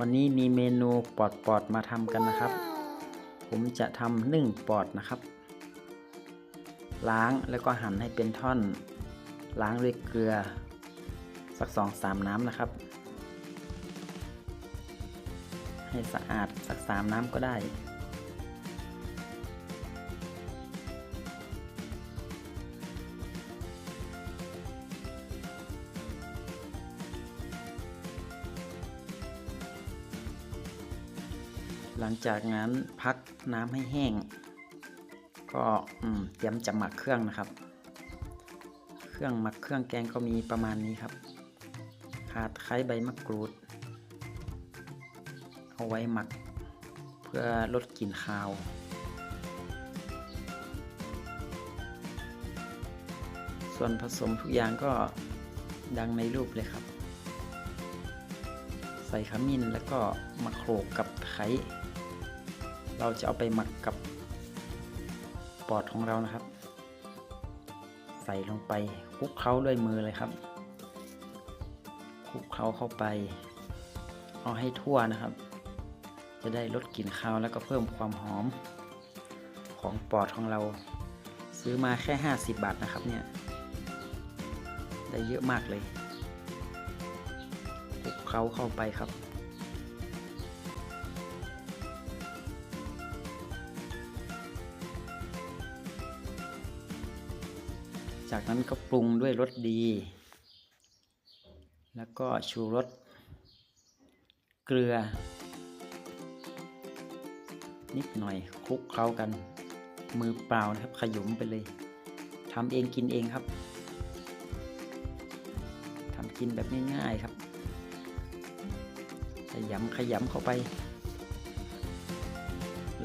วันนี้มีเมนูปอดปอดมาทำกันนะครับ ผมจะทำนึ่งปอดนะครับ ล้างแล้วก็หั่นให้เป็นท่อน ล้างด้วยเกลือ สักสองสามน้ำนะครับ ให้สะอาดสักสามน้ำก็ได้ หลังจากนั้นพักน้ำให้แห้ง ก็เตรียมจะหมักเครื่องนะครับ เครื่องหมักเครื่องแกงก็มีประมาณนี้ครับขาตะไคร้ใบมะกรูด เอาไว้หมักเพื่อลดกลิ่นคาว ส่วนผสมทุกอย่างก็ดังในรูปเลยครับ ใส่ขมิ้นแล้วก็มาโขลกกับไคร้ เราจะเอาไปหมักกับปอดของเรานะครับ ใส่ลงไปคลุกเคล้าด้วยมือเลยครับคลุกเคล้าเข้าไป เอาให้ทั่วนะครับ จะได้ลดกลิ่นคาวแล้วก็เพิ่มความหอมของปอดของเรา ซื้อมาแค่ 50 บาทนะครับเนี่ยได้เยอะมากเลยคลุกเคล้าเข้าไปครับ จากนั้นก็ปรุงด้วยรสดี แล้วก็ชูรส เกลือ นิดหน่อยคลุกเคล้ากัน มือเปล่านะครับขยุมไปเลยทำเองกินเองครับทำกินแบบง่ายๆครับ ขยำขยำเข้าไป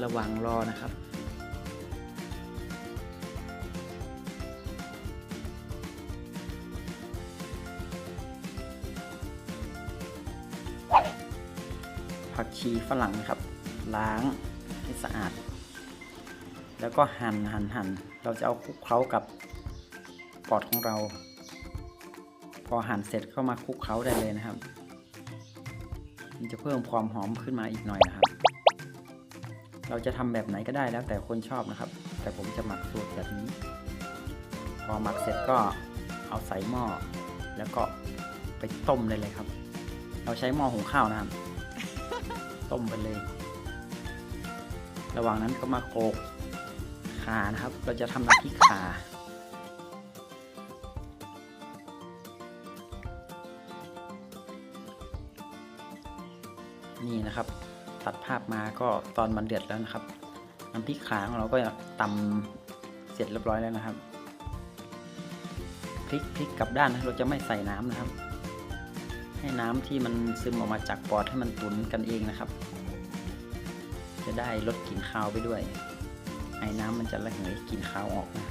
ระหว่างรอนะครับ ผักชีฝรั่งครับ ล้างให้สะอาด แล้วก็หั่นหั่นหั่นเราจะเอาคลุกเคล้ากับปอดของเรา พอหั่นเสร็จก็มาคลุกเคล้าได้เลยนะครับ มันจะเพิ่มความหอมขึ้นมาอีกหน่อยนะครับ เราจะทำแบบไหนก็ได้แล้วแต่คนชอบนะครับ แต่ผมจะหมักสูตรแบบนี้ พอหมักเสร็จก็เอาใส่หม้อแล้วก็ไปต้มได้เลยครับ เราใช้หม้อหุงข้าวนะครับ ต้มไปเลย ระหว่างนั้นก็มาโขกขานะครับ เราจะทำน้ำพริกขานี่นะครับ ตัดภาพมาก็ตอนมันเดือดแล้วนะครับน้ำพริกขาของเราก็ตำเสร็จเรียบร้อยแล้วนะครับพลิกพลิกกลับด้านนะเราจะไม่ใส่น้ำนะครับ ให้น้ำที่มันซึมออกมาจากปอดให้มันตุนกันเองนะครับ จะได้ลดกลิ่นคาวไปด้วย ไอ้น้ำมันจะระเหยกลิ่นคาวออกนะ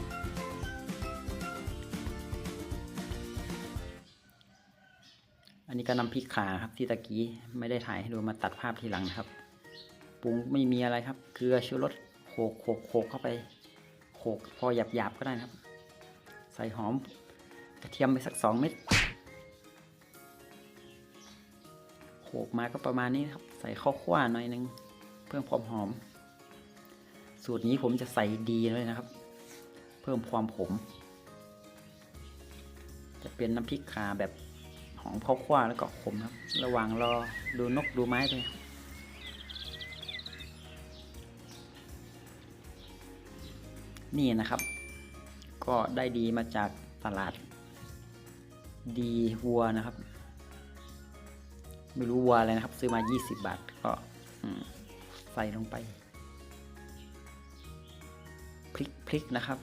อันนี้ก็น้ำพริกขาครับที่ตะกี้ไม่ได้ถ่ายให้ดูมาตัดภาพทีหลังนะครับปรุงไม่มีอะไรครับเกลือชูรสโขกโขกโขกเข้าไปโขกพอหยาบหยาบๆก็ได้นะครับ ใส่หอมกระเทียมไปสักสองเม็ด โขกมาก็ประมาณนี้ครับ ใส่ข้าวคั่วหน่อยนึง เพิ่มความหอม สูตรนี้ผมจะใส่ดีเลยนะครับ เพิ่มความขม จะเป็นน้ำพริกขาแบบหอมข้าวคั่วแล้วก็ขมครับ ระหว่างรอดูนกดูไม้ไปนี่นะครับ ก็ได้ดีมาจากตลาด ดีวัวนะครับ ไม่รู้วัวอะไรนะครับ ซื้อมา 20 บาทก็ใส่ลงไปพลิกพลิกนะครับ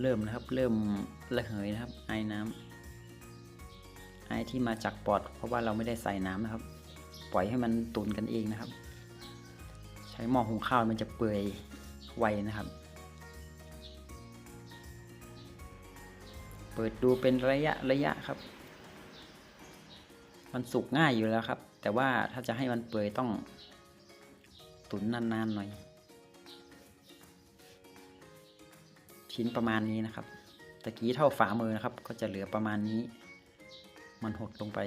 เริ่มนะครับ เริ่มระเหยนะครับ ไอ้น้ำไอ้ที่มาจากปอด เพราะว่าเราไม่ได้ใส่น้ำนะครับ ปล่อยให้มันตุนกันเองนะครับ ใช้หม้อหุงข้าวมันจะเปื่อยไวนะครับ เปิดดูเป็นระยะระยะครับ มันสุกง่ายอยู่แล้วครับ แต่ว่าถ้าจะให้มันเปื่อยต้องตุ๋นนานๆหน่อย ชิ้นประมาณนี้นะครับตะกี้เท่าฝ่ามือนะครับ ก็จะเหลือประมาณนี้ มันหดลงไป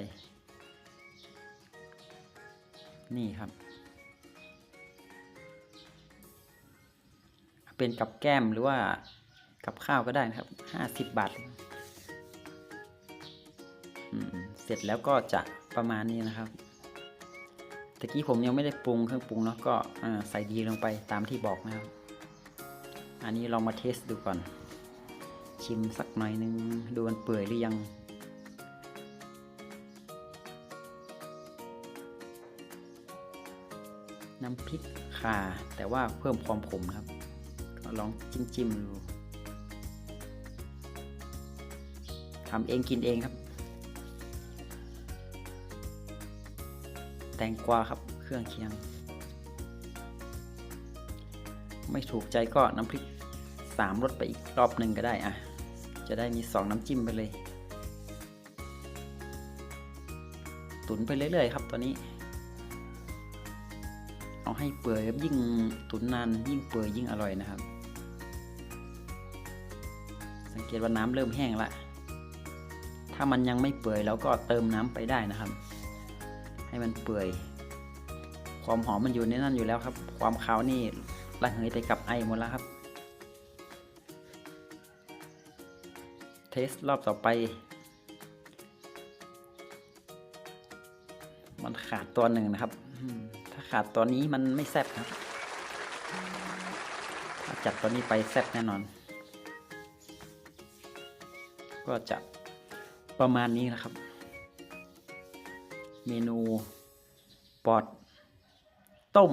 นี่ครับ เป็นกับแก้มหรือว่ากับข้าวก็ได้นะครับห้าสิบบาทเสร็จแล้วก็จะ ประมาณนี้นะครับตะกี้ผมยังไม่ได้ปรุงเครื่องปรุงเนาะก็อ่าใส่ดีลงไปตามที่บอกนะครับ อันนี้ลองมาเทสดูก่อน ชิมสักหน่อยนึงดูมันเปื่อยหรือยังน้ำพริกข่าแต่ว่าเพิ่มความขมครับ ก็ลองจิ้มจิ้มๆดูทำเองกินเองครับ แตงกวาครับเครื่องเคียง ไม่ถูกใจก็น้ำพริกสามรสไปอีกรอบหนึ่งก็ได้อะจะได้มีสองน้ำจิ้มไปเลย ตุนไปเรื่อยๆครับตัวนี้ เอาให้เปื่อยยิ่งตุนนานยิ่งเปื่อยยิ่งอร่อยนะครับ สังเกตว่าน้ำเริ่มแห้งละถ้ามันยังไม่เปื่อยเราก็เติมน้ำไปได้นะครับ ให้มันเปื่อย ความหอมมันอยู่ในนั่นอยู่แล้วครับ ความขาวนี่ระเหยไปกับไอหมดแล้วครับ เทสรอบต่อไป มันขาดตัวหนึ่งนะครับ ถ้าขาดตัวนี้มันไม่แซ่บครับ ถ้าจัดตัวนี้ไปแซ่บแน่นอน ก็จะประมาณนี้นะครับ เมนู ปอด ต้ม